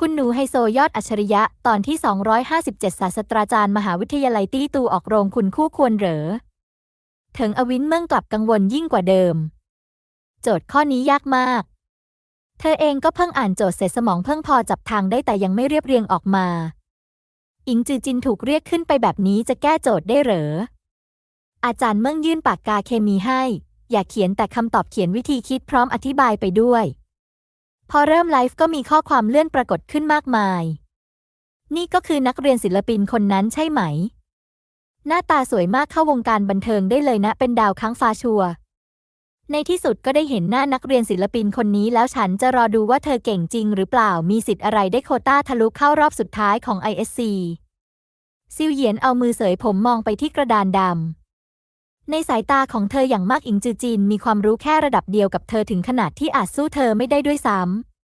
คุณหนูไฮโซยอดอัจฉริยะ ตอนที่ 257 ศาสตราจารย์มหาวิทยาลัยตี้ตูออกโรงคุณคู่ควรเหรอเถิงอวินเมื่งกลับกังวลยิ่งกว่าเดิม โจทย์ข้อนี้ยากมาก เธอเองก็เพิ่งอ่านโจทย์เสร็จสมองเพิ่งพอจับทางได้แต่ยังไม่เรียบเรียงออกมา อิงจือจินถูกเรียกขึ้นไปแบบนี้จะแก้โจทย์ได้เหรอ อาจารย์เมื่งยื่นปากกาเคมีให้ อย่าเขียนแต่คำตอบเขียนวิธีคิดพร้อมอธิบายไปด้วย พอเริ่มไลฟ์ก็มีข้อความเลื่อนปรากฏขึ้นมากมาย นี่ก็คือนักเรียนศิลปินคนนั้นใช่ไหม หน้าตาสวยมากเข้าวงการบันเทิงได้เลยนะเป็นดาวค้างฟ้าชัว ในที่สุดก็ได้เห็นหน้านักเรียนศิลปินคนนี้แล้วฉันจะรอดูว่าเธอเก่งจริงหรือเปล่ามีสิทธิ์อะไรได้โคต้าทะลุเข้ารอบสุดท้ายของ ISC ซิวเหยียนเอามือเสยผมมองไปที่กระดานดำ ในสายตาของเธออย่างมากอิงจือจินมีความรู้แค่ระดับเดียวกับเธอถึงขนาดที่อาจสู้เธอไม่ได้ด้วยซ้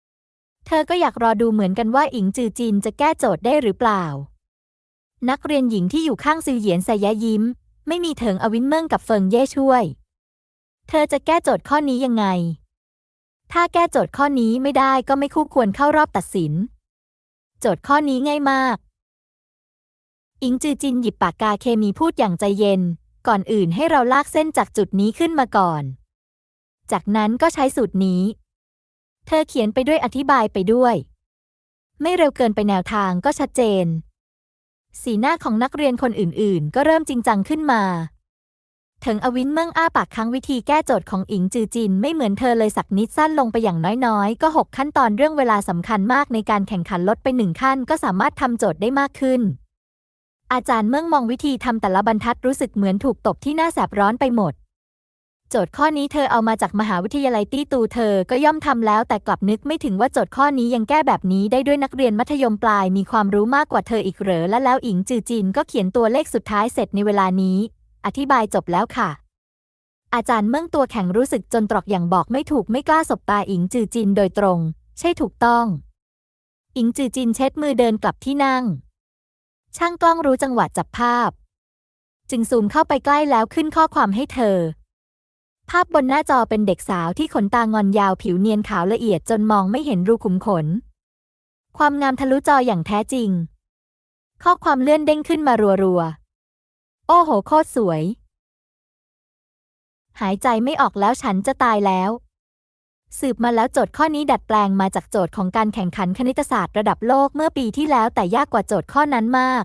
ำ เธอก็อยากรอดูเหมือนกันว่าอิงจือจินจะแก้โจทย์ได้หรือเปล่า นักเรียนหญิงที่อยู่ข้างซิวเหยียนใสยะยิ้ม ไม่มีเถิงอวินเมิ่งกับเฟิงเย่ช่วย เธอจะแก้โจทย์ข้อนี้ยังไง ถ้าแก้โจทย์ข้อนี้ไม่ได้ก็ไม่คู่ควรเข้ารอบตัดสิน โจทย์ข้อนี้ง่ายมาก อิงจือจินหยิบปากกาเคมีพูดอย่างใจเย็น ก่อนอื่นให้เราลากเส้นจากจุดนี้ขึ้นมาก่อน จากนั้นก็ใช้สูตรนี้ เธอเขียนไปด้วยอธิบายไปด้วย ไม่เร็วเกินไปแนวทางก็ชัดเจน สีหน้าของนักเรียนคนอื่นๆ ก็เริ่มจริงจังขึ้นมาเถิงอวินเมิ่งอ้าปากค้างวิธีแก้โจทย์ของอิงจือจิน ไม่เหมือนเธอเลยสักนิดสั้นลงไปอย่างน้อยๆ ก็หกขั้นตอนเรื่องเวลาสำคัญมากในการแข่งขันลดไปหนึ่งขั้นก็สามารถทำโจทย์ได้มากขึ้น อาจารย์เมื่งมองวิธีทำแต่ละบรรทัดรู้สึกเหมือนถูกตบที่หน้าแสบร้อนไปหมด โจทย์ข้อนี้เธอเอามาจากมหาวิทยาลัยตี้ตูเธอก็ย่อมทำแล้วแต่กลับนึกไม่ถึงว่าโจทย์ข้อนี้ยังแก้แบบนี้ได้ด้วยนักเรียนมัธยมปลายมีความรู้มากกว่าเธออีกเหรอและแล้วอิงจือจินก็เขียนตัวเลขสุดท้ายเสร็จในเวลานี้ อธิบายจบแล้วค่ะ อาจารย์เมื่งตัวแข็งรู้สึกจนตรอกอย่างบอกไม่ถูกไม่กล้าสบตาอิงจือจินโดยตรง ใช่ถูกต้อง อิงจือจินเช็ดมือเดินกลับที่นั่ง ช่างกล้องรู้จังหวะจับภาพ จึงซูมเข้าไปใกล้แล้วขึ้นข้อความให้เธอ ภาพบนหน้าจอเป็นเด็กสาวที่ขนตางอนยาวผิวเนียนขาวละเอียดจนมองไม่เห็นรูขุมขน ความงามทะลุจออย่างแท้จริง ข้อความเลื่อนเด้งขึ้นมารัวๆ โอ้โหโคตรสวย หายใจไม่ออกแล้วฉันจะตายแล้ว สืบมาแล้วโจทย์ข้อนี้ดัดแปลงมาจากโจทย์ของการแข่งขันคณิตศาสตร์ระดับโลกเมื่อปีที่แล้วแต่ยากกว่าโจทย์ข้อนั้นมาก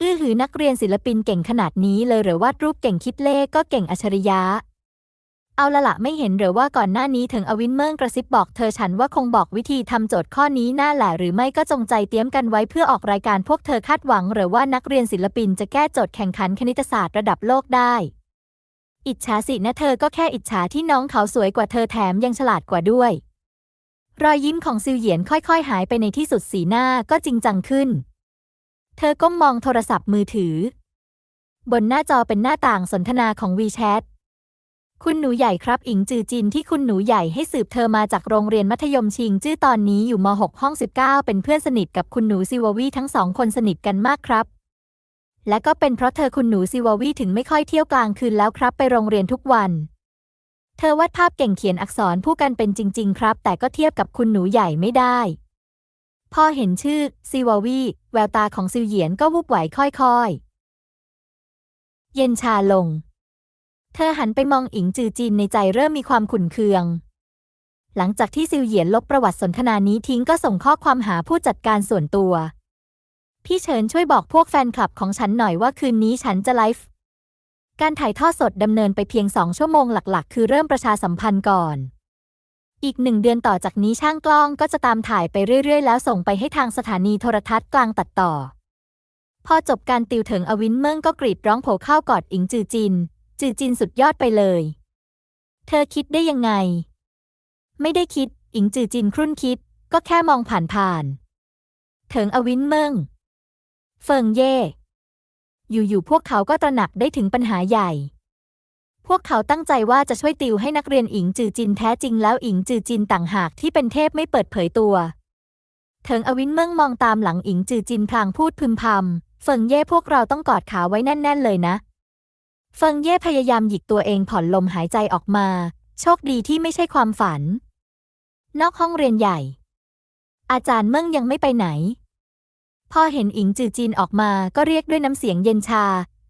อื้อหือนักเรียนศิลปินเก่งขนาดนี้เลยหรือวาดรูปเก่งคิดเลขก็เก่งอัจฉริยะ เอาละละไม่เห็นหรือว่าก่อนหน้านี้ถึงอวินเมิงกระซิบบอกเธอฉันว่าคงบอกวิธีทำโจทย์ข้อนี้น่าแหละหรือไม่ก็จงใจเตรียมกันไว้เพื่อออกรายการพวกเธอคาดหวังหรือว่านักเรียนศิลปินจะแก้โจทย์แข่งขันคณิตศาสตร์ระดับโลกได้ อิจฉาสินะเธอก็แค่อิจฉาที่น้องเขาสวยกว่าเธอแถมยังฉลาดกว่าด้วย รอยยิ้มของซิวเหยียนค่อยๆ หายไปในที่สุดสีหน้าก็จริงจังขึ้น เธอก้มมองโทรศัพท์มือถือ บนหน้าจอเป็นหน้าต่างสนทนาของวีแชทคุณหนูใหญ่ครับอิงจือจินที่คุณหนูใหญ่ให้สืบเธอมาจากโรงเรียนมัธยมชิง จื้อตอนนี้อยู่ม .6 ห้อง 19 เป็นเพื่อนสนิทกับคุณหนูซิววีทั้งสองคนสนิทกันมากครับ และก็เป็นเพราะเธอคุณหนูซิวาวีถึงไม่ค่อยเที่ยวกลางคืนแล้วครับไปโรงเรียนทุกวัน เธอวาดภาพเก่งเขียนอักษรผู้กันเป็นจริง ๆ ครับ แต่ก็เทียบกับคุณหนูใหญ่ไม่ได้ พอเห็นชื่อซิวาวีแววตาของซิวเหยียนก็วูบไหวค่อยๆ เย็นชาลง เธอหันไปมองอิงจือจินในใจเริ่มมีความขุ่นเคือง หลังจากที่ซิวเหยียนลบประวัติสนทนานี้ทิ้งก็ส่งข้อความหาผู้จัดการส่วนตัว พี่เฉินช่วยบอกพวกแฟนคลับของฉันหน่อยว่าคืนนี้ฉันจะไลฟ์การถ่ายทอดสดดำเนินไปเพียงสองชั่วโมงหลักๆ คือเริ่มประชาสัมพันธ์ก่อน อีกหนึ่งเดือนต่อจากนี้ช่างกล้องก็จะตามถ่ายไปเรื่อยๆ แล้วส่งไปให้ทางสถานีโทรทัศน์กลางตัดต่อ พอจบการติวเถิงอวินเมิ่งก็กรีดร้องโผเข้ากอดอิงจือจิน จือจินสุดยอดไปเลย เธอคิดได้ยังไง ไม่ได้คิด อิงจือจินครุ่นคิด ก็แค่มองผ่านๆเถิงอวินเมิ่ง เฟิงเย่ อยู่ๆพวกเขาก็ตระหนักได้ถึงปัญหาใหญ่ พวกเขาตั้งใจว่าจะช่วยติวให้นักเรียนอิงจือจินแท้จริงแล้วอิงจือจินต่างหากที่เป็นเทพไม่เปิดเผยตัวเถิงอวินเมิ่งมองตามหลังอิงจือจินพลางพูดพึมพำ เฟิงเย่พวกเราต้องกอดขาไว้แน่น ๆ เลยนะ เฟิงเย่พยายามหยิกตัวเองผ่อนลมหายใจออกมา โชคดีที่ไม่ใช่ความฝัน นอกห้องเรียนใหญ่ อาจารย์เมิ่งยังไม่ไปไหน พอเห็นอิงจือจินออกมาก็เรียกด้วยน้ำเสียงเย็นชา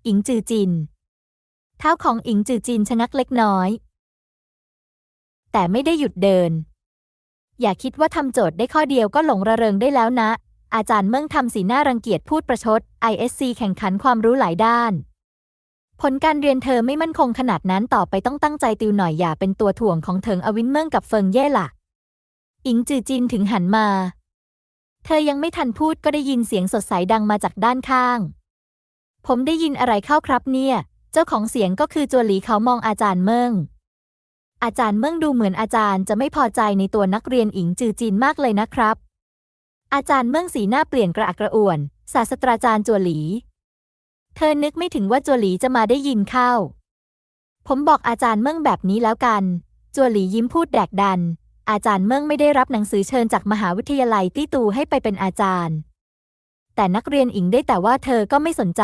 อิงจือจิน เท้าของอิงจือจินชะงักเล็กน้อย แต่ไม่ได้หยุดเดิน อย่าคิดว่าทำโจทย์ได้ข้อเดียวก็หลงระเริงได้แล้วนะ อาจารย์เมิ่งทำสีหน้ารังเกียจพูดประชด ISC แข่งขันความรู้หลายด้าน ผลการเรียนเธอไม่มั่นคงขนาดนั้นต่อไปต้องตั้งใจติวหน่อยอย่าเป็นตัวถ่วงของเถิงอวินเมิ่งกับเฟิงเย่ล่ะอิงจือจินถึงหันมา เธอยังไม่ทันพูดก็ได้ยินเสียงสดใสดังมาจากด้านข้าง ผมได้ยินอะไรเข้าครับเนี่ย เจ้าของเสียงก็คือจัวหลีเขามองอาจารย์เมิ่งอาจารย์เมิ่งดูเหมือนอาจารย์จะไม่พอใจในตัวนักเรียนอิงจือจินมากเลยนะครับ อาจารย์เมิ่งสีหน้าเปลี่ยนกระอักกระอ่วน ศาสตราจารย์จัวหลี เธอนึกไม่ถึงว่าจัวหลีจะมาได้ยินเข้า ผมบอกอาจารย์เมิ่งแบบนี้แล้วกัน จัวหลียิ้มพูดแดกดัน อาจารย์เมิ่งไม่ได้รับหนังสือเชิญจากมหาวิทยาลัยตี้ตูให้ไปเป็นอาจารย์ แต่นักเรียนอิงได้แต่ว่าเธอก็ไม่สนใจ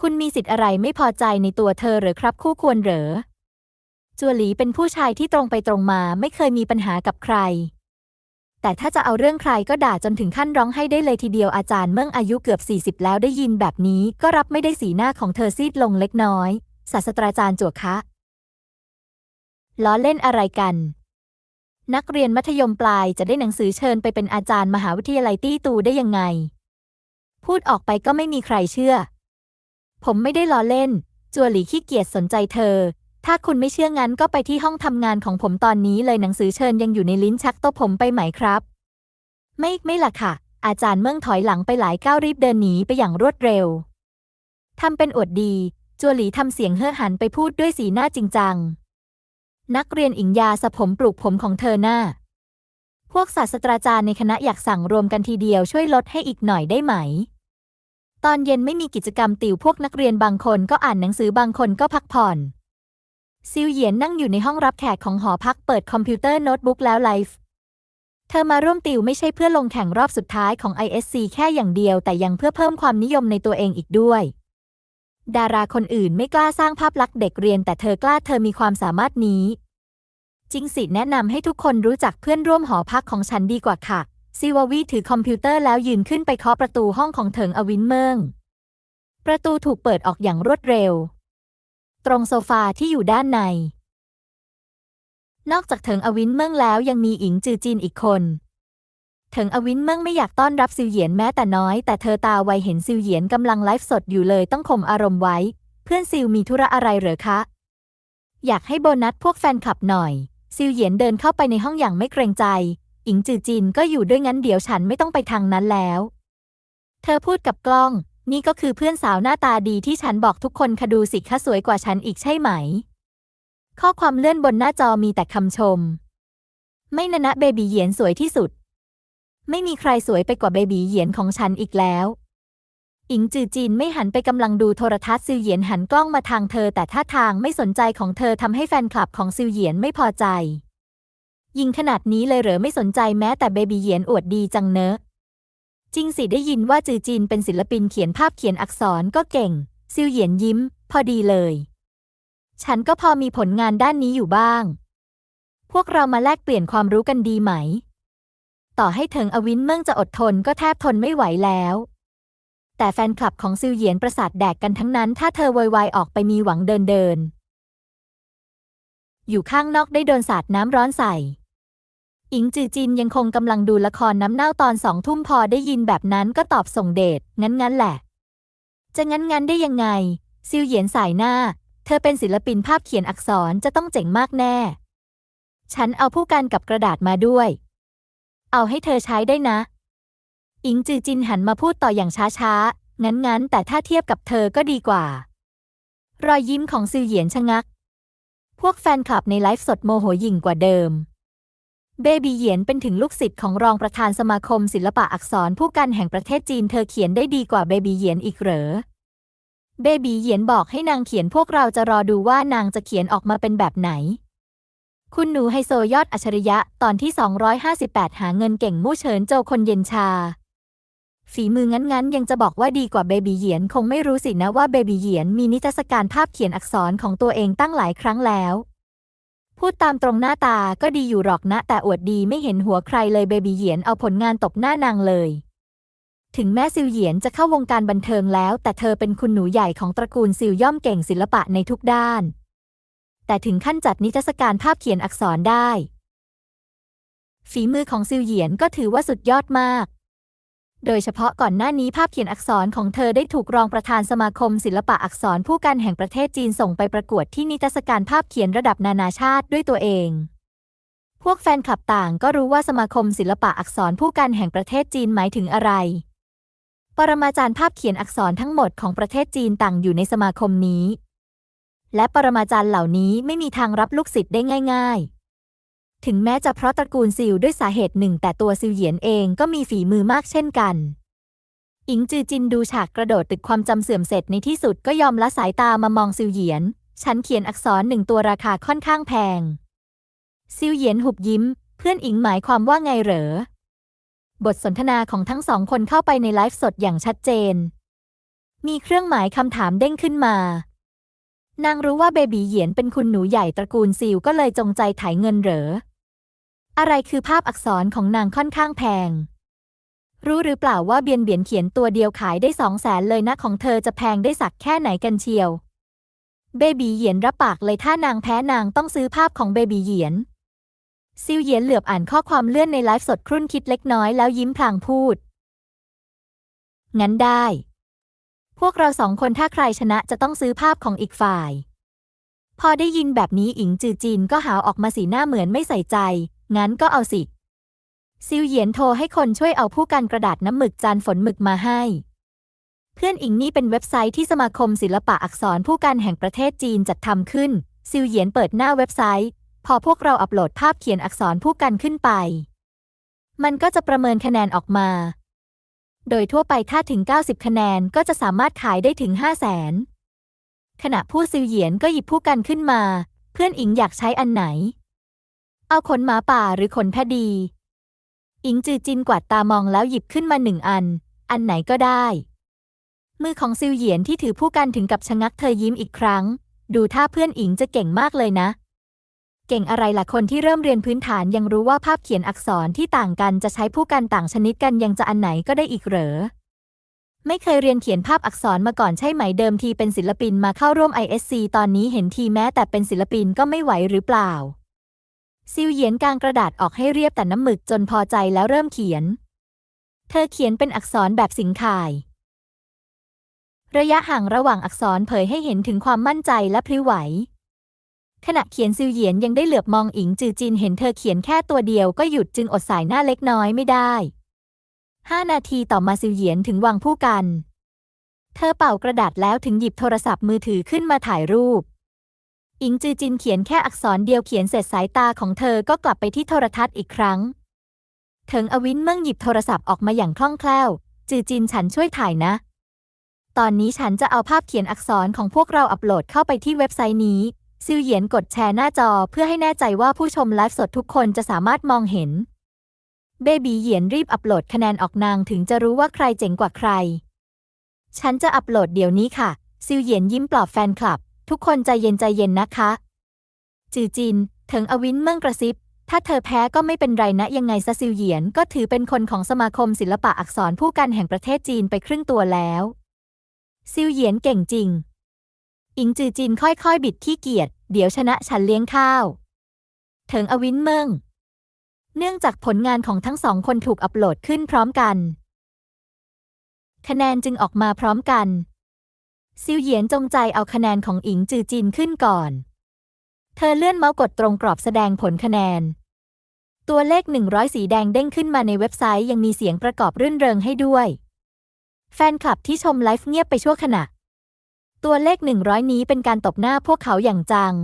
คุณมีสิทธิ์อะไรไม่พอใจในตัวเธอหรือครับคู่ควรเหรอ จัวหลีเป็นผู้ชายที่ตรงไปตรงมาไม่เคยมีปัญหากับใคร แต่ถ้าจะเอาเรื่องใครก็ด่าจนถึงขั้นร้องให้ได้เลยทีเดียวอาจารย์เมื่งอายุเกือบ 40 แล้วได้ยินแบบนี้ก็รับไม่ได้สีหน้าของเธอซีดลงเล็กน้อย ศาสตราจารย์จัวคะล้อเล่นอะไรกัน นักเรียนมัธยมปลายจะได้หนังสือเชิญไปเป็นอาจารย์มหาวิทยาลัยตี้ตูได้ยังไง พูดออกไปก็ไม่มีใครเชื่อ ผมไม่ได้ล้อเล่น จัวหลีขี้เกียจสนใจเธอ ถ้าคุณไม่เชื่องั้นก็ไปที่ห้องทำงานของผมตอนนี้เลยหนังสือเชิญยังอยู่ในลิ้นชักโต๊ะผมไปไหมครับ ไม่ไม่ล่ะค่ะ อาจารย์เมื่งถอยหลังไปหลายก้าวรีบเดินหนีไปอย่างรวดเร็วทำเป็นอวดดี จัวหลีทำเสียงเฮ่อหันไปพูดด้วยสีหน้าจริงจัง นักเรียนอิงยาสะผมปลูกผมของเธอหน้า พวกศาสตราจารย์ในคณะอยากสั่งรวมกันทีเดียวช่วยลดให้อีกหน่อยได้ไหม ตอนเย็นไม่มีกิจกรรมติวพวกนักเรียนบางคนก็อ่านหนังสือบางคนก็พักผ่อน ซิวเหยียนนั่งอยู่ในห้องรับแขกของหอพักเปิดคอมพิวเตอร์โน้ตบุ๊กแล้วไลฟ์ เธอมาร่วมติวไม่ใช่เพื่อลงแข่งรอบสุดท้ายของ ISC แค่อย่างเดียวแต่ยังเพื่อเพิ่มความนิยมในตัวเองอีกด้วย ดาราคนอื่นไม่กล้าสร้างภาพลักษณ์เด็กเรียน แต่เธอกล้าเธอมีความสามารถนี้ จริงสิแนะนำให้ทุกคนรู้จักเพื่อนร่วมหอพักของฉันดีกว่าค่ะ ซิวาวีถือคอมพิวเตอร์แล้วยืนขึ้นไปเคาะประตูห้องของเถิงอวินเมิงประตูถูกเปิดออกอย่างรวดเร็ว ตรงโซฟาที่อยู่ด้านใน นอกจากเถิงอวินเมิงแล้วยังมีอิงจือจินอีกคน ถิงอวินเมิงไม่อยากต้อนรับซิวเหยียนแม้แต่น้อย แต่เธอตาไวเห็นซิวเหยียนกำลังไลฟ์สดอยู่เลยต้องข่มอารมณ์ไว้ เพื่อนซิวมีธุระอะไรเหรอคะ อยากให้โบนัสพวกแฟนคลับหน่อย ซิวเหยียนเดินเข้าไปในห้องอย่างไม่เกรงใจ อิงจือจินก็อยู่ด้วยงั้นเดี๋ยวฉันไม่ต้องไปทางนั้นแล้ว เธอพูดกับกล้อง นี่ก็คือเพื่อนสาวหน้าตาดีที่ฉันบอกทุกคนคดูสิคะสวยกว่าฉันอีกใช่ไหม ข้อความเลื่อนบนหน้าจอมีแต่คำชม ไม่นะนะเบบีเหยียนสวยที่สุด ไม่มีใครสวยไปกว่าเบบีเหยียนของฉันอีกแล้ว อิงจือจินไม่หันไปกำลังดูโทรทัศน์ซิวเหยียนหันกล้องมาทางเธอแต่ท่าทางไม่สนใจของเธอทำให้แฟนคลับของซิวเหยียนไม่พอใจ ยิงขนาดนี้เลยเหรอไม่สนใจแม้แต่เบบีเหยียนอวดดีจังเนอะ จริงสิได้ยินว่าจือจีนเป็นศิลปินเขียนภาพเขียนอักษรก็เก่ง ซิวเหยียนยิ้ม พอดีเลย ฉันก็พอมีผลงานด้านนี้อยู่บ้าง พวกเรามาแลกเปลี่ยนความรู้กันดีไหม ต่อให้เถิงอวินเมิ่งจะอดทนก็แทบทนไม่ไหวแล้ว แต่แฟนคลับของซิวเหยียนประสาทแดกกันทั้งนั้น ถ้าเธอวอยวายออกไปมีหวังเดินเดิน อยู่ข้างนอกได้โดนสาดน้ำร้อนใส่ อิงจือจินยังคงกำลังดูละครน้ำเน่าตอนสองทุ่มพอได้ยินแบบนั้นก็ตอบส่งเดชงั้นงั้นแหละ จะงั้นงั้นได้ยังไง ซิวเหยียนสายหน้า เธอเป็นศิลปินภาพเขียนอักษรจะต้องเจ๋งมากแน่ ฉันเอาผู้กันกับกระดาษมาด้วย เอาให้เธอใช้ได้นะ อิงจือจินหันมาพูดต่ออย่างช้าๆ งั้นๆ แต่ถ้าเทียบกับเธอก็ดีกว่า รอยยิ้มของซิวเหยียนชะงัก พวกแฟนคลับในไลฟ์สดโมโหยิ่งกว่าเดิม เบบีเหยียนเป็นถึงลูกศิษย์ของรองประธานสมาคมศิลปะอักษรผู้กันแห่งประเทศจีนเธอเขียนได้ดีกว่าเบบีเหยียนอีกเหรอเบบีเหยียนบอกให้นางเขียนพวกเราจะรอดูว่านางจะเขียนออกมาเป็นแบบไหน คุณหนูไฮโซยอดอัจฉริยะตอนที่ 258 หาเงินเก่งมู่เฉินโจคนเย็นชา ฝีมืองั้นๆ ยังจะบอกว่าดีกว่าเบบีเหยียนคงไม่รู้สินะว่าเบบีเหยียนมีนิทรรศการภาพเขียนอักษรของตัวเองตั้งหลายครั้งแล้ว พูดตามตรงหน้าตาก็ดีอยู่หรอกนะ แต่อวดดีไม่เห็นหัวใครเลยเบบีเหยียนเอาผลงานตบหน้านางเลย ถึงแม่ซิวเหยียนจะเข้าวงการบันเทิงแล้ว แต่เธอเป็นคุณหนูใหญ่ของตระกูลซิวย่อมเก่งศิลปะในทุกด้าน แต่ถึงขั้นจัดนิทรรศการภาพเขียนอักษรได้ ฝีมือของซิวเหยียนก็ถือว่าสุดยอดมาก โดยเฉพาะก่อนหน้านี้ภาพเขียนอักษรของเธอได้ถูกรองประธานสมาคมศิลปะอักษรผู้กันแห่งประเทศจีนส่งไปประกวดที่นิทรรศการภาพเขียนระดับนานาชาติด้วยตัวเอง พวกแฟนคลับต่างก็รู้ว่าสมาคมศิลปะอักษรผู้กันแห่งประเทศจีนหมายถึงอะไร ปรมาจารย์ภาพเขียนอักษรทั้งหมดของประเทศจีนต่างอยู่ในสมาคมนี้ และปรมาจารย์เหล่านี้ไม่มีทางรับลูกศิษย์ได้ง่าย ๆ ถึงแม้จะเพราะตระกูลซิลด้วยสาเหตุหนึ่ง แต่ตัวซิลเหยียนเองก็มีฝีมือมากเช่นกัน อิงจือจินดูฉากกระโดดตึกความจำเสื่อมเสร็จในที่สุดก็ยอมละสายตามามองซิลเหยียน ฉันเขียนอักษรหนึ่งตัวราคาค่อนข้างแพง ซิลเหยียนหุบยิ้ม เพื่อนอิงหมายความว่าไงเหรอ บทสนทนาของทั้งสองคนเข้าไปในไลฟ์สดอย่างชัดเจน มีเครื่องหมายคำถามเด้งขึ้นมา นางรู้ว่าเบบีเหยียนเป็นคุณหนูใหญ่ตระกูลซิลก็เลยจงใจถ่ายเงินเหรอ อะไรคือภาพอักษรของนางค่อนข้างแพง รู้หรือเปล่าว่าเบียนเบียนเขียนตัวเดียวขายได้สองแสนเลยนะของเธอจะแพงได้สักแค่ไหนกันเชียว เบบีเหยียนรับปากเลยถ้านางแพ้นางต้องซื้อภาพของเบบีเหยียน ซิวเหยียนเหลือบอ่านข้อความเลื่อนในไลฟ์สดครุ่นคิดเล็กน้อยแล้วยิ้มพลางพูด งั้นได้ พวกเราสองคนถ้าใครชนะจะต้องซื้อภาพของอีกฝ่าย พอได้ยินแบบนี้อิงจือจีนก็หาวออกมาสีหน้าเหมือนไม่ใส่ใจ งั้นก็เอาสิ ซิวเหยียนโทรให้คนช่วยเอาผู้กันกระดาษน้ำหมึกจานฝนหมึกมาให้ เพื่อนอิงนี่เป็นเว็บไซต์ที่สมาคมศิลปะอักษรผู้กันแห่งประเทศจีนจัดทำขึ้น ซิวเหยียนเปิดหน้าเว็บไซต์ พอพวกเราอัปโหลดภาพเขียนอักษรผู้กันขึ้นไป มันก็จะประเมินคะแนนออกมา โดยทั่วไปถ้าถึง 90 คะแนนก็จะสามารถขายได้ถึง 5 0 0แสนขณะผู้ซิวเหยียนก็หยิบผู้กันขึ้นมา เพื่อนอิงอยากใช้อันไหน เอาขนหมาป่าหรือขนแพะดี อิงจือจินกวาดตามองแล้วหยิบขึ้นมาหนึ่งอัน อันไหนก็ได้ มือของซิวเหยียนที่ถือผู้กันถึงกับชะงักเธอยิ้มอีกครั้ง ดูท่าเพื่อนอิงจะเก่งมากเลยนะ เก่งอะไรล่ะคนที่เริ่มเรียนพื้นฐานยังรู้ว่าภาพเขียนอักษรที่ต่างกันจะใช้ผู้กันต่างชนิดกันยังจะอันไหนก็ได้อีกเหรอ ไม่เคยเรียนเขียนภาพอักษรมาก่อนใช่ไหมเดิมทีเป็นศิลปินมาเข้าร่วม ISC ตอนนี้เห็นทีแม้แต่เป็นศิลปินก็ไม่ไหวหรือเปล่า ซิวเหยียนกางกระดาษออกให้เรียบแต่น้ำหมึกจนพอใจแล้วเริ่มเขียน เธอเขียนเป็นอักษรแบบสิงข่ายระยะห่างระหว่างอักษรเผยให้เห็นถึงความมั่นใจและพลิ้วไหว ขณะเขียนซิวเหยียนยังได้เหลือบมองอิงจือจินเห็นเธอเขียนแค่ตัวเดียวก็หยุดจึงอดสายหน้าเล็กน้อยไม่ได้ห้านาทีต่อมาซิวเหยียนถึงวางผู้กัน เธอเป่ากระดาษแล้วถึงหยิบโทรศัพท์มือถือขึ้นมาถ่ายรูป อิงจือจินเขียนแค่อักษรเดียวเขียนเสร็จสายตาของเธอก็กลับไปที่โทรทัศน์อีกครั้งเถิงอวินเมื่งหยิบโทรศัพท์ออกมาอย่างคล่องแคล่ว จือจินฉันช่วยถ่ายนะ ตอนนี้ฉันจะเอาภาพเขียนอักษรของพวกเราอัปโหลดเข้าไปที่เว็บไซต์นี้ ซิวเหยียนกดแชร์หน้าจอเพื่อให้แน่ใจว่าผู้ชมไลฟ์สดทุกคนจะสามารถมองเห็น เบบีเหยียนรีบอัปโหลดคะแนนออกนางถึงจะรู้ว่าใครเจ๋งกว่าใคร ฉันจะอัปโหลดเดี๋ยวนี้ค่ะ ซิวเหยียนยิ้มปลอบแฟนคลับ ทุกคนใจเย็นใจเย็นนะคะ จือจินเถิงอวินเมื่งกระซิบ ถ้าเธอแพ้ก็ไม่เป็นไรนะยังไงซะซิวเหยียนก็ถือเป็นคนของสมาคมศิลปะอักษรผู้กันแห่งประเทศจีนไปครึ่งตัวแล้ว ซิวเหยียนเก่งจริง อิงจือจินค่อยๆ บิดขี้เกียจเดี๋ยวชนะฉันเลี้ยงข้าวเถิงอวินเมิงเนื่องจากผลงานของทั้งสองคนถูกอัปโหลดขึ้นพร้อมกัน คะแนนจึงออกมาพร้อมกันซิวเหยียนจงใจเอาคะแนนของอิงจือจินขึ้นก่อน เธอเลื่อนเมาส์กดตรงกรอบแสดงผลคะแนน ตัวเลข 100 สีแดงเด้งขึ้นมาในเว็บไซต์ยังมีเสียงประกอบรื่นเริงให้ด้วย แฟนคลับที่ชมไลฟ์เงียบไปชั่วขณะ ตัวเลข 100 นี้เป็นการตบหน้าพวกเขาอย่างจัง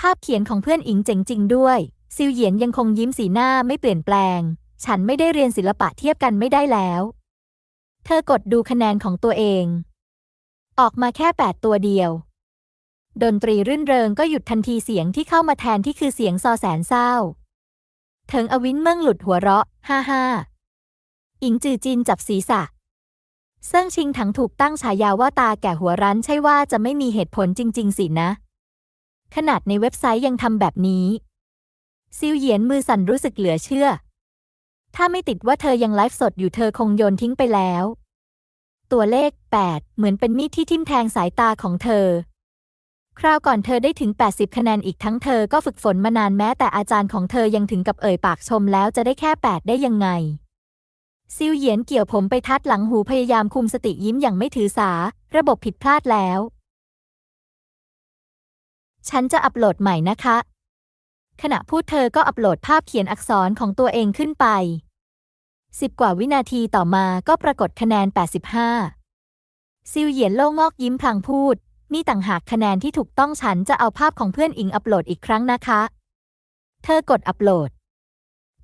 ภาพเขียนของเพื่อนอิงเจ๋งจริงด้วย ซิวเหยียนยังคงยิ้มสีหน้าไม่เปลี่ยนแปลง ฉันไม่ได้เรียนศิลปะเทียบกันไม่ได้แล้ว เธอกดดูคะแนนของตัวเอง ออกมาแค่ 8 ตัวเดียว ดนตรีรื่นเริงก็หยุดทันทีเสียงที่เข้ามาแทนที่คือเสียงซอแสนเศร้าเถิงอวินเมิ่งหลุดหัวเราะ ฮ่าฮ่าอิงจือจินจับศีรษะ เซิ่งชิงถังถูกตั้งฉายาว่าตาแก่หัวรั้นใช่ว่าจะไม่มีเหตุผลจริง ๆ สินะ ขนาดในเว็บไซต์ยังทำแบบนี้ ซิวเหยียนมือสั่นรู้สึกเหลือเชื่อ ถ้าไม่ติดว่าเธอยังไลฟ์สดอยู่เธอคงโยนทิ้งไปแล้ว ตัวเลข 8 เหมือนเป็นมีดที่ทิ่มแทงสายตาของเธอ คราวก่อนเธอได้ถึง 80 คะแนนอีกทั้งเธอก็ฝึกฝนมานานแม้แต่อาจารย์ของเธอยังถึงกับเอ่ยปากชมแล้วจะได้แค่ 8 ได้ยังไง ซิวเหยียนเกี่ยวผมไปทัดหลังหูพยายามคุมสติยิ้มอย่างไม่ถือสา ระบบผิดพลาดแล้ว ฉันจะอัปโหลดใหม่นะคะ ขณะพูดเธอก็อัปโหลดภาพเขียนอักษรของตัวเองขึ้นไปสิบกว่าวินาทีต่อมาก็ปรากฏคะแนน 85 ซิวเหยียนโล่งงอกยิ้มพลางพูด นี่ต่างหากคะแนนที่ถูกต้องฉันจะเอาภาพของเพื่อนอิงอัปโหลดอีกครั้งนะคะ เธอกดอัปโหลด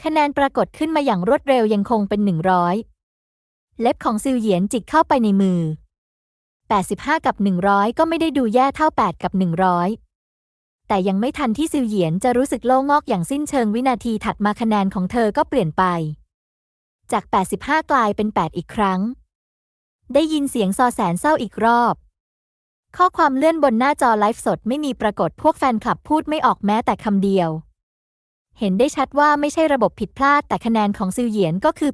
คะแนนปรากฏขึ้นมาอย่างรวดเร็วยังคงเป็น 100 เล็บของซิวเหยียนจิกเข้าไปในมือ 85 กับ 100 ก็ไม่ได้ดูแย่เท่า 8 กับ 100 แต่ยังไม่ทันที่ซิวเหยียนจะรู้สึกโล่งอกอย่างสิ้นเชิงวินาทีถัดมาคะแนนของเธอก็เปลี่ยนไป จาก 85 กลายเป็น 8 อีกครั้ง ได้ยินเสียงซอแสนเศร้าอีกรอบ ข้อความเลื่อนบนหน้าจอไลฟ์สดไม่มีปรากฏพวกแฟนคลับพูดไม่ออกแม้แต่คำเดียว เห็นได้ชัดว่าไม่ใช่ระบบผิดพลาดแต่คะแนนของซิวเหยียนก็คือ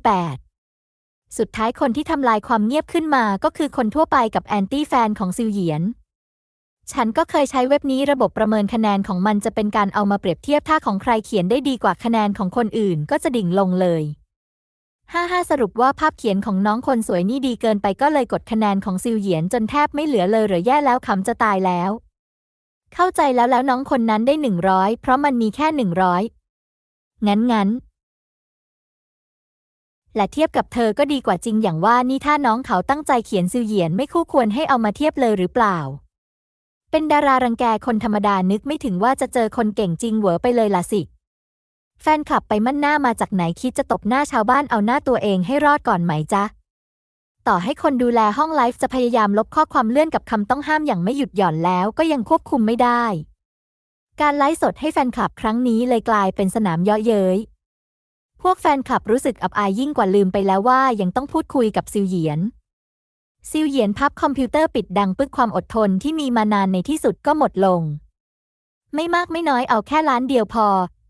8 สุดท้ายคนที่ทำลายความเงียบขึ้นมาก็คือคนทั่วไปกับแอนตี้แฟนของซิวเหยียน ฉันก็เคยใช้เว็บนี้ระบบประเมินคะแนนของมันจะเป็นการเอามาเปรียบเทียบถ้าของใครเขียนได้ดีกว่าคะแนนของคนอื่นก็จะดิ่งลงเลยห้าห้าสรุปว่าภาพเขียนของน้องคนสวยนี่ดีเกินไปก็เลยกดคะแนนของซิวเหยียนจนแทบไม่เหลือเลยหรือแย่แล้วคำจะตายแล้ว เข้าใจแล้วแล้วน้องคนนั้นได้หนึ่งร้อยเพราะมันมีแค่หนึ่งร้อย งั้นงั้นและเทียบกับเธอก็ดีกว่าจริงอย่างว่านี่ถ้าน้องเขาตั้งใจเขียนซิวเหยียนไม่คู่ควรให้เอามาเทียบเลยหรือเปล่า เป็นดารารังแกคนธรรมดานึกไม่ถึงว่าจะเจอคนเก่งจริงเหวอไปเลยล่ะสิ แฟนคลับไปมั่นหน้ามาจากไหนคิดจะตบหน้าชาวบ้านเอาหน้าตัวเองให้รอดก่อนไหมจ๊ะ ต่อให้คนดูแลห้องไลฟ์จะพยายามลบข้อความเลื่อนกับคำต้องห้ามอย่างไม่หยุดหย่อนแล้วก็ยังควบคุมไม่ได้ การไลฟ์สดให้แฟนคลับครั้งนี้เลยกลายเป็นสนามเยาะเย้ย พวกแฟนคลับรู้สึกอับอายยิ่งกว่าลืมไปแล้วว่ายังต้องพูดคุยกับซิวเหยียน ซิวเหยียนพับคอมพิวเตอร์ปิดดังปึกความอดทนที่มีมานานในที่สุดก็หมดลง ไม่มากไม่น้อยเอาแค่ล้านเดียวพอ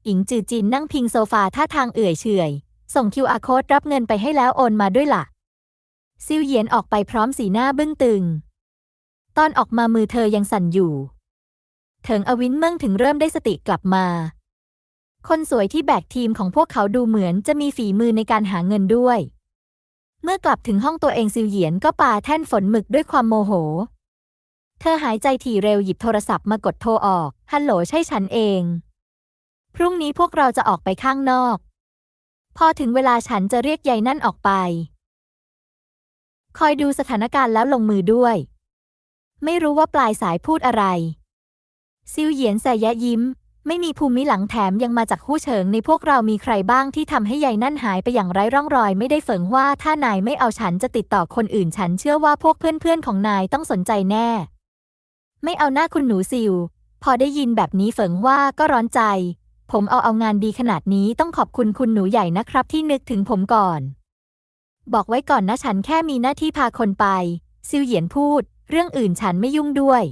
อิงจือจินนั่งพิงโซฟาท่าทางเอื่อยเฉยส่ง QR code รับเงินไปให้แล้วโอนมาด้วยล่ะ ซิวเหยียนออกไปพร้อมสีหน้าบึ้งตึง ตอนออกมามือเธอยังสั่นอยู่ เถิงอวินเมิ่งถึงเริ่มได้สติกลับมา คนสวยที่แบกทีมของพวกเขาดูเหมือนจะมีฝีมือในการหาเงินด้วย เมื่อกลับถึงห้องตัวเองซิวเหยียนก็ปาแท่นฝนหมึกด้วยความโมโห เธอหายใจถี่เร็วหยิบโทรศัพท์มากดโทรออก ฮัลโหลใช่ฉันเอง พรุ่งนี้พวกเราจะออกไปข้างนอก พอถึงเวลาฉันจะเรียกยายนั่นออกไป คอยดูสถานการณ์แล้วลงมือด้วย ไม่รู้ว่าปลายสายพูดอะไร ซิวเหยียนแสยะยิ้ม ไม่มีภูมิหลังแถมยังมาจากหู้เฉิงในพวกเรามีใครบ้างที่ทำให้ยายนั่นหายไปอย่างไร้ร่องรอย ไม่ได้เฟิงว่าถ้านายไม่เอาฉันจะติดต่อคนอื่นฉันเชื่อว่าพวกเพื่อนๆของนายต้องสนใจแน่ ไม่เอาหน้าคุณหนูซิว พอได้ยินแบบนี้เฟิงว่าก็ร้อนใจ ผมเอาเอางานดีขนาดนี้ต้องขอบคุณคุณหนูใหญ่นะครับ ที่นึกถึงผมก่อน บอกไว้ก่อนนะฉันแค่มีหน้าที่พาคนไป ซิวเหยียนพูด เรื่องอื่นฉันไม่ยุ่งด้วย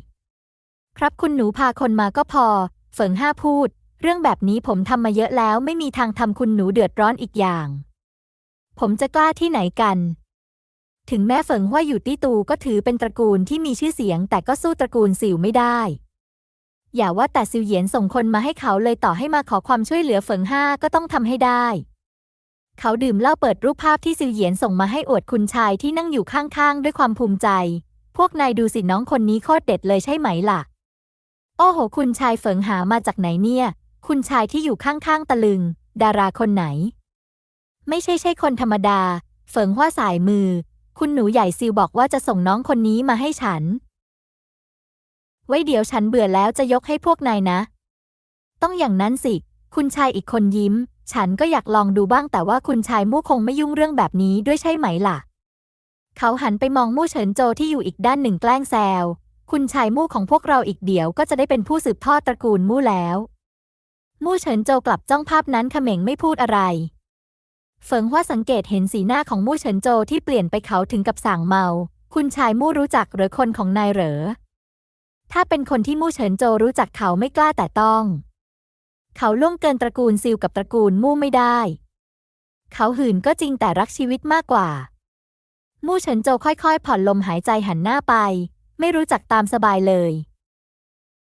ครับคุณหนูพาคนมาก็พอ เฟิงห้าพูด เรื่องแบบนี้ผมทำมาเยอะแล้วไม่มีทางทำคุณหนูเดือดร้อนอีกอย่าง ผมจะกล้าที่ไหนกัน ถึงแม้เฟิงว่าอยู่ตี้ตูก็ถือเป็นตระกูลที่มีชื่อเสียง แต่ก็สู้ตระกูลสิวไม่ได้ อย่าว่าแต่ซิวเหยียนส่งคนมาให้เขาเลยต่อให้มาขอความช่วยเหลือเฟิงห้าก็ต้องทำให้ได้ เขาดื่มเหล้าเปิดรูปภาพที่ซิวเหยียนส่งมาให้อวดคุณชายที่นั่งอยู่ข้างๆด้วยความภูมิใจ พวกนายดูสิน้องคนนี้โคตรเด็ดเลยใช่ไหมล่ะ โอ้โห คุณชายเฟิงหามาจากไหนเนี่ย คุณชายที่อยู่ข้างๆตะลึง ดาราคนไหน ไม่ใช่ใช่คนธรรมดาเฟิงว่าสายมือ คุณหนูใหญ่ซิวบอกว่าจะส่งน้องคนนี้มาให้ฉัน ไว้เดี๋ยวฉันเบื่อแล้วจะยกให้พวกนายนะ ต้องอย่างนั้นสิ คุณชายอีกคนยิ้ม ฉันก็อยากลองดูบ้างแต่ว่าคุณชายมู่คงไม่ยุ่งเรื่องแบบนี้ด้วยใช่ไหมล่ะ เขาหันไปมองมู่เฉินโจที่อยู่อีกด้านหนึ่งแกล้งแซว คุณชายมู่ของพวกเราอีกเดี๋ยวก็จะได้เป็นผู้สืบทอดตระกูลมู่แล้ว มู่เฉินโจกลับจ้องภาพนั้นเขม่งไม่พูดอะไร เฟิงฮวาสังเกตเห็นสีหน้าของมู่เฉินโจที่เปลี่ยนไปเขาถึงกับสั่งเมา คุณชายมู่รู้จักหรือคนของนายเหรอ ถ้าเป็นคนที่มู่เฉินโจรู้จักเขาไม่กล้าแต่ต้อง เขาล่วงเกินตระกูลซิวกับตระกูลมู่ไม่ได้ เขาหื่นก็จริงแต่รักชีวิตมากกว่ามู่เฉินโจค่อยๆ ผ่อนลมหายใจหันหน้าไป ไม่รู้จักตามสบายเลย